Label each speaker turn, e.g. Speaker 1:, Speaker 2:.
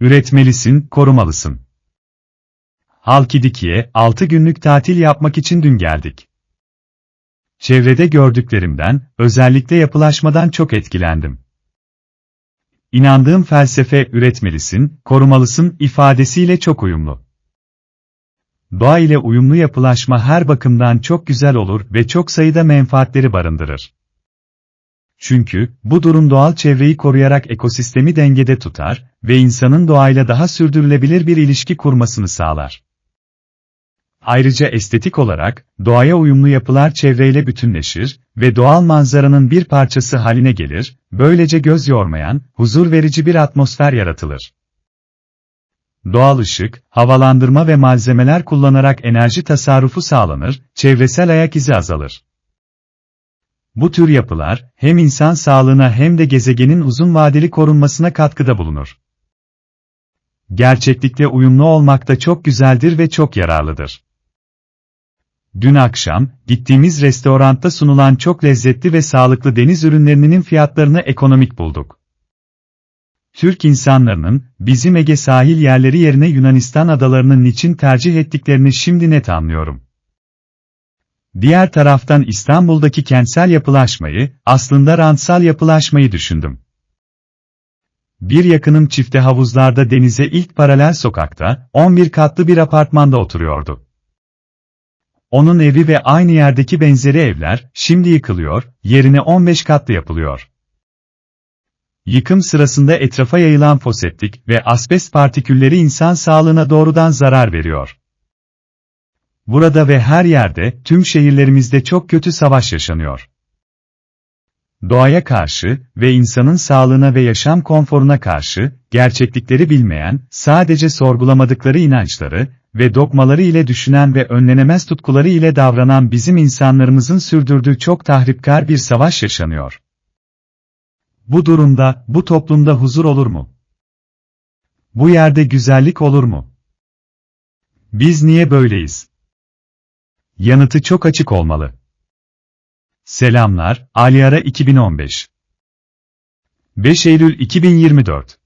Speaker 1: Üretmelisin, korumalısın. Halkidiki'ye 6 günlük tatil yapmak için dün geldik. Çevrede gördüklerimden, özellikle yapılaşmadan çok etkilendim. İnandığım felsefe üretmelisin, korumalısın ifadesiyle çok uyumlu. Doğa ile uyumlu yapılaşma her bakımdan çok güzel olur ve çok sayıda menfaatleri barındırır. Çünkü, bu durum doğal çevreyi koruyarak ekosistemi dengede tutar ve insanın doğayla daha sürdürülebilir bir ilişki kurmasını sağlar. Ayrıca estetik olarak, doğaya uyumlu yapılar çevreyle bütünleşir ve doğal manzaranın bir parçası haline gelir, böylece göz yormayan, huzur verici bir atmosfer yaratılır. Doğal ışık, havalandırma ve malzemeler kullanarak enerji tasarrufu sağlanır, çevresel ayak izi azalır. Bu tür yapılar, hem insan sağlığına hem de gezegenin uzun vadeli korunmasına katkıda bulunur. Gerçeklikle uyumlu olmak da çok güzeldir ve çok yararlıdır. Dün akşam, gittiğimiz restoranda sunulan çok lezzetli ve sağlıklı deniz ürünlerinin fiyatlarını ekonomik bulduk. Türk insanlarının, bizim Ege sahil yerleri yerine Yunanistan adalarının niçin tercih ettiklerini şimdi net anlıyorum. Diğer taraftan İstanbul'daki kentsel yapılaşmayı, aslında rantsal yapılaşmayı düşündüm. Bir yakınım çifte havuzlarda denize ilk paralel sokakta, 11 katlı bir apartmanda oturuyordu. Onun evi ve aynı yerdeki benzeri evler, şimdi yıkılıyor, yerine 15 katlı yapılıyor. Yıkım sırasında etrafa yayılan foseptik ve asbest partikülleri insan sağlığına doğrudan zarar veriyor. Burada ve her yerde, tüm şehirlerimizde çok kötü savaş yaşanıyor. Doğaya karşı ve insanın sağlığına ve yaşam konforuna karşı, gerçeklikleri bilmeyen, sadece sorgulamadıkları inançları ve dogmaları ile düşünen ve önlenemez tutkuları ile davranan bizim insanlarımızın sürdürdüğü çok tahripkar bir savaş yaşanıyor. Bu durumda, bu toplumda huzur olur mu? Bu yerde güzellik olur mu? Biz niye böyleyiz? Yanıtı çok açık olmalı. Selamlar, Aliara 2015 5 Eylül 2024